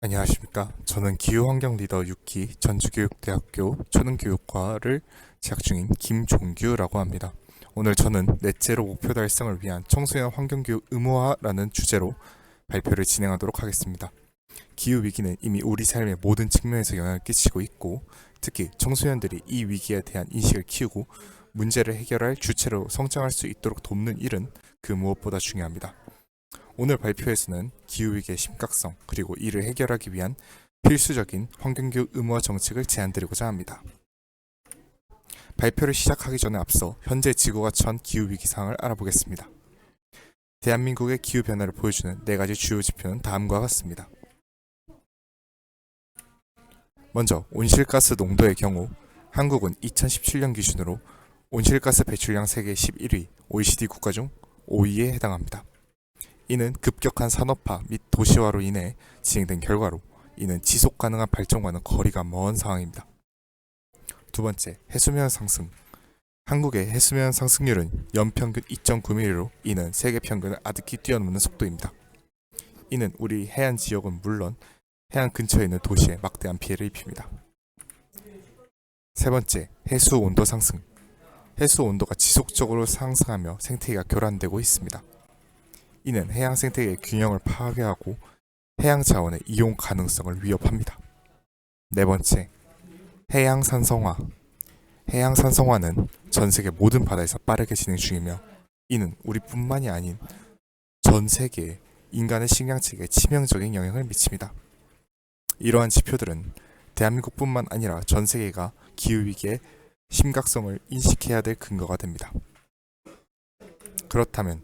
안녕하십니까. 저는 기후환경 리더 6기 전주교육대학교 초등교육과를 재학 중인 김종규라고 합니다. 오늘 저는 넷째로 목표 달성을 위한 청소년 환경교육 의무화라는 주제로 발표를 진행하도록 하겠습니다. 기후위기는 이미 우리 삶의 모든 측면에서 영향을 끼치고 있고 특히 청소년들이 이 위기에 대한 인식을 키우고 문제를 해결할 주체로 성장할 수 있도록 돕는 일은 그 무엇보다 중요합니다. 오늘 발표에서는 기후위기의 심각성 그리고 이를 해결하기 위한 필수적인 환경교육 의무화 정책을 제안드리고자 합니다. 발표를 시작하기 전에 앞서 현재 지구가 처한 기후위기 상황을 알아보겠습니다. 대한민국의 기후 변화를 보여주는 네 가지 주요 지표는 다음과 같습니다. 먼저 온실가스 농도의 경우 한국은 2017년 기준으로 온실가스 배출량 세계 11위 OECD 국가 중 5위에 해당합니다. 이는 급격한 산업화 및 도시화로 인해 진행된 결과로 이는 지속 가능한 발전과는 거리가 먼 상황입니다. 두 번째, 해수면 상승. 한국의 해수면 상승률은 연평균 2.9mm로 이는 세계 평균을 아득히 뛰어넘는 속도입니다. 이는 우리 해안 지역은 물론 해안 근처에 있는 도시에 막대한 피해를 입힙니다. 세 번째, 해수 온도 상승. 해수 온도가 지속적으로 상승하며 생태계가 교란되고 있습니다. 이는 해양 생태계의 균형을 파괴하고 해양 자원의 이용 가능성을 위협합니다. 네 번째, 해양 산성화. 해양 산성화는 전 세계 모든 바다에서 빠르게 진행 중이며 이는 우리뿐만이 아닌 전 세계 인간의 식량 체계에 치명적인 영향을 미칩니다. 이러한 지표들은 대한민국뿐만 아니라 전 세계가 기후 위기의 심각성을 인식해야 될 근거가 됩니다. 그렇다면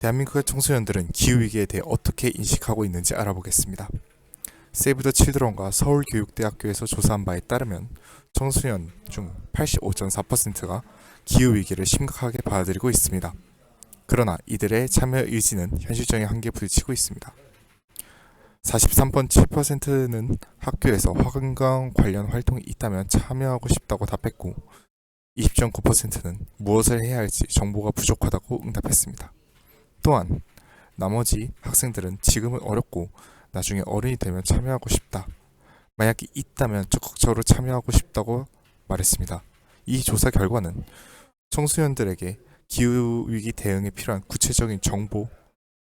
대한민국의 청소년들은 기후위기에 대해 어떻게 인식하고 있는지 알아보겠습니다. 세이브 더 칠드런과 서울교육대학교에서 조사한 바에 따르면 청소년 중 85.4%가 기후위기를 심각하게 받아들이고 있습니다. 그러나 이들의 참여 의지는 현실적인 한계에 부딪히고 있습니다. 43.7%는 학교에서 환경 관련 활동이 있다면 참여하고 싶다고 답했고 20.9%는 무엇을 해야 할지 정보가 부족하다고 응답했습니다. 또한 나머지 학생들은 지금은 어렵고 나중에 어른이 되면 참여하고 싶다. 만약에 있다면 적극적으로 참여하고 싶다고 말했습니다. 이 조사 결과는 청소년들에게 기후위기 대응에 필요한 구체적인 정보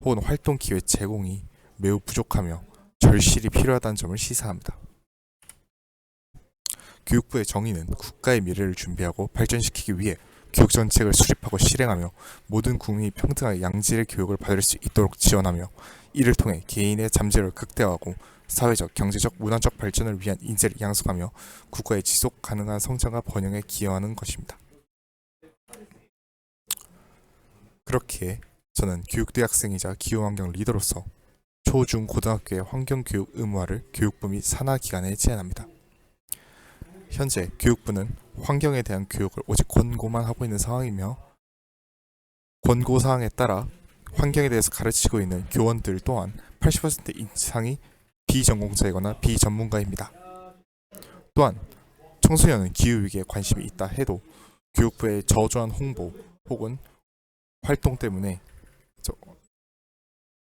혹은 활동 기회 제공이 매우 부족하며 절실히 필요하다는 점을 시사합니다. 교육부의 정의는 국가의 미래를 준비하고 발전시키기 위해 교육 정책을 수립하고 실행하며 모든 국민이 평등하게 양질의 교육을 받을 수 있도록 지원하며 이를 통해 개인의 잠재력을 극대화하고 사회적, 경제적, 문화적 발전을 위한 인재를 양성하며 국가의 지속 가능한 성장과 번영에 기여하는 것입니다. 그렇게 저는 교육대학생이자 기후환경 리더로서 초, 중, 고등학교의 환경교육 의무화를 교육부 및 산하기관에 제안합니다. 현재 교육부는 환경에 대한 교육을 오직 권고만 하고 있는 상황이며 권고 사항에 따라 환경에 대해서 가르치고 있는 교원들 또한 80% 이상이 비전공자이거나 비전문가입니다. 또한 청소년은 기후위기에 관심이 있다 해도 교육부의 저조한 홍보 혹은 활동 때문에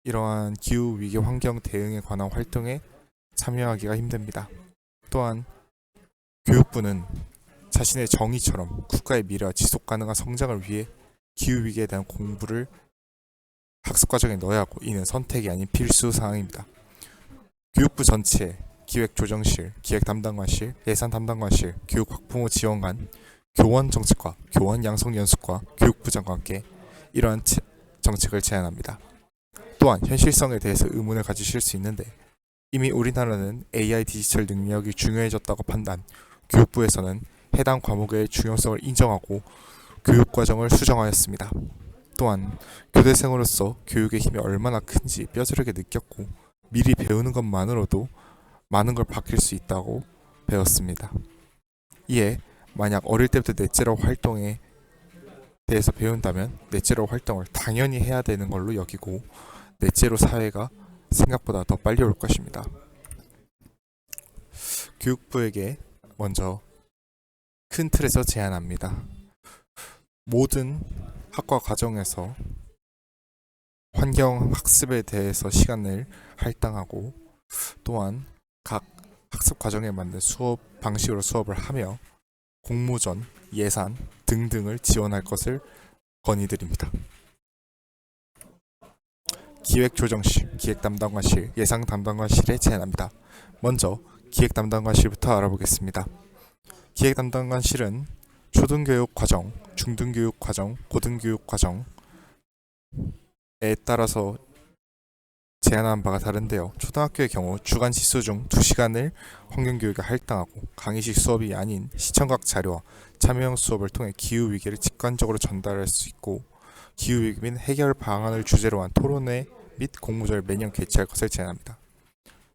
이러한 기후위기 환경 대응에 관한 활동에 참여하기가 힘듭니다. 또한 교육부는 자신의 정의처럼 국가의 미래와 지속 가능한 성장을 위해 기후 위기에 대한 공부를 학습 과정에 넣어야 하고 이는 선택이 아닌 필수 사항입니다. 교육부 전체 기획조정실, 기획담당관실, 예산담당관실, 교육학부모 지원관, 교원 정책과 교원 양성 연수과 교육부장과 함께 이러한 정책을 제안합니다. 또한 현실성에 대해서 의문을 가지실 수 있는데 이미 우리나라는 AI 디지털 능력이 중요해졌다고 판단, 교육부에서는 해당 과목의 중요성을 인정하고 교육 과정을 수정하였습니다. 또한 교대생으로서 교육의 힘이 얼마나 큰지 뼈저리게 느꼈고 미리 배우는 것만으로도 많은 걸 바뀔 수 있다고 배웠습니다. 이에 만약 어릴 때부터 넷째로 활동에 대해서 배운다면 넷째로 활동을 당연히 해야 되는 걸로 여기고 넷째로 사회가 생각보다 더 빨리 올 것입니다. 교육부에게 먼저 큰 틀에서 제안합니다. 모든 학과 과정에서 환경 학습에 대해서 시간을 할당하고 또한 각 학습 과정에 맞는 수업 방식으로 수업을 하며 공모전, 예산 등등을 지원할 것을 건의드립니다. 기획조정실, 기획담당관실, 예상 담당관실에 제안합니다. 먼저 기획 담당관실부터 알아보겠습니다. 기획 담당관 실은 초등교육 과정, 중등교육 과정, 고등교육 과정에 따라서 제한한 바가 다른데요. 초등학교의 경우 주간 지수 중 2시간을 환경교육에 할당하고 강의식 수업이 아닌 시청각 자료와 참여형 수업을 통해 기후 위기를 직관적으로 전달할 수 있고 기후 위기 및 해결 방안을 주제로 한 토론회 및 공모전을 매년 개최할 것을 제안합니다.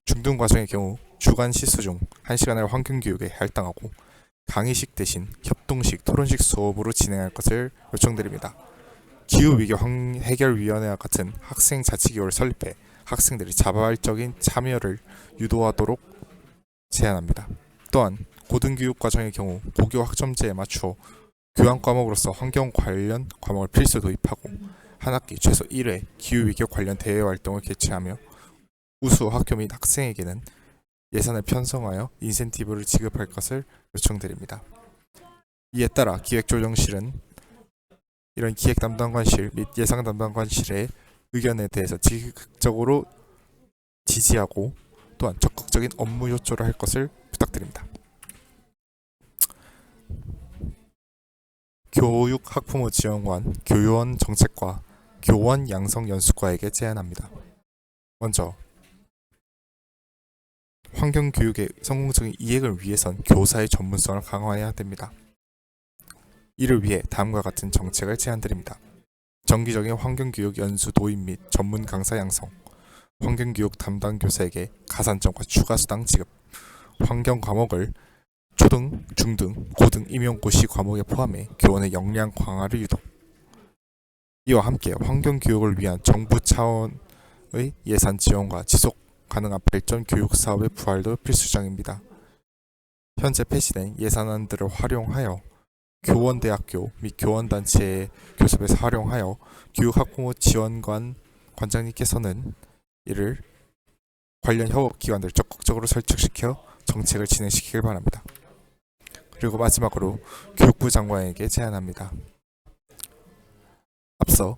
중등 과정의 경우 주간 시수 중 1시간을 환경교육에 할당하고 강의식 대신 협동식 토론식 수업으로 진행할 것을 요청드립니다. 기후위기 해결위원회와 같은 학생 자치기구를 설립해 학생들이 자발적인 참여를 유도하도록 제안합니다. 또한 고등교육 과정의 경우 고교 학점제에 맞추어 교양 과목으로서 환경 관련 과목을 필수 도입하고 한 학기 최소 1회 기후위기 관련 대외 활동을 개최하며 우수 학교 및 학생에게는 예산을 편성하여 인센티브를 지급할 것을 요청드립니다. 이에 따라 기획조정실은 이런 기획 담당관실 및 예상 담당관실의 의견에 대해서 적극적으로 지지하고 또한 적극적인 업무 요청을 할 것을 부탁드립니다. 교육 학부모 지원관 교원 정책과 교원 양성 연수과에게 제안합니다. 먼저 환경 교육의 성공적인 이행을 위해선 교사의 전문성을 강화해야 됩니다. 이를 위해 다음과 같은 정책을 제안드립니다. 정기적인 환경교육 연수 도입 및 전문 강사 양성, 환경교육 담당 교사에게 가산점과 추가 수당 지급, 환경 과목을 초등, 중등, 고등 임용고시 과목에 포함해 교원의 역량 강화를 유도. 이와 함께 환경교육을 위한 정부 차원의 예산 지원과 지속 가능한 발전 교육 사업의 부활도 필수적입니다. 현재 폐지된 예산안들을 활용하여 교원대학교 및 교원단체의 교섭에서 활용하여 교육학부모 지원관 관장님께서는 이를 관련 협업기관들 적극적으로 설득시켜 정책을 진행시키길 바랍니다. 그리고 마지막으로 교육부 장관에게 제안합니다. 앞서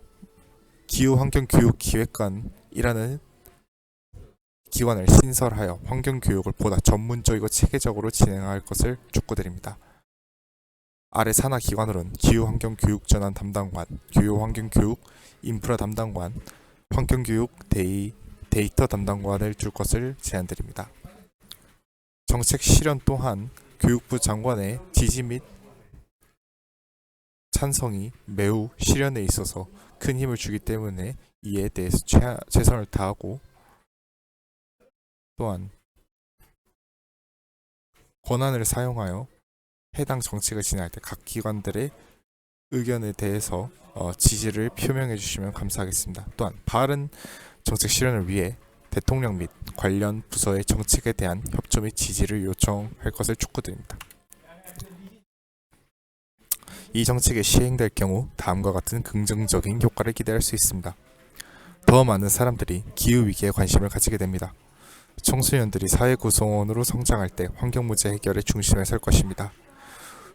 기후환경교육기획관이라는 기관을 신설하여 환경 교육을 보다 전문적이고 체계적으로 진행할 것을 촉구드립니다. 아래 산하 기관으로는 기후환경교육 전환 담당관, 교육환경교육 인프라 담당관, 환경교육 데이, 데이터 담당관을 줄 것을 제안드립니다. 정책 실현 또한 교육부 장관의 지지 및 찬성이 매우 실현에 있어서 큰 힘을 주기 때문에 이에 대해서 최하, 최선을 다하고 또한 권한을 사용하여 해당 정책을 진행할 때 각 기관들의 의견에 대해서 어, 지지를 표명해 주시면 감사하겠습니다. 또한 바른 정책 실현을 위해 대통령 및 관련 부서의 정책에 대한 협조 및 지지를 요청할 것을 촉구드립니다. 이 정책이 시행될 경우 다음과 같은 긍정적인 효과를 기대할 수 있습니다. 더 많은 사람들이 기후 위기에 관심을 가지게 됩니다. 청소년들이 사회 구성원으로 성장할 때 환경 문제 해결의 중심에 설 것입니다.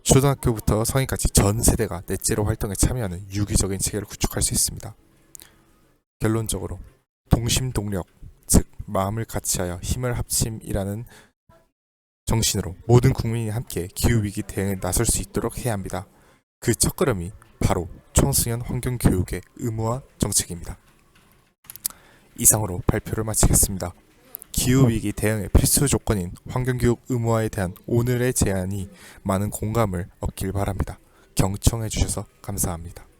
초등학교부터 성인까지 전 세대가 넷째로 활동에 참여하는 유기적인 체계를 구축할 수 있습니다. 결론적으로 동심동력, 즉 마음을 같이하여 힘을 합심이라는 정신으로 모든 국민이 함께 기후위기 대응에 나설 수 있도록 해야 합니다. 그 첫걸음이 바로 청소년 환경교육의 의무화 정책입니다. 이상으로 발표를 마치겠습니다. 기후위기 대응의 필수 조건인 환경교육 의무화에 대한 오늘의 제안이 많은 공감을 얻길 바랍니다. 경청해 주셔서 감사합니다.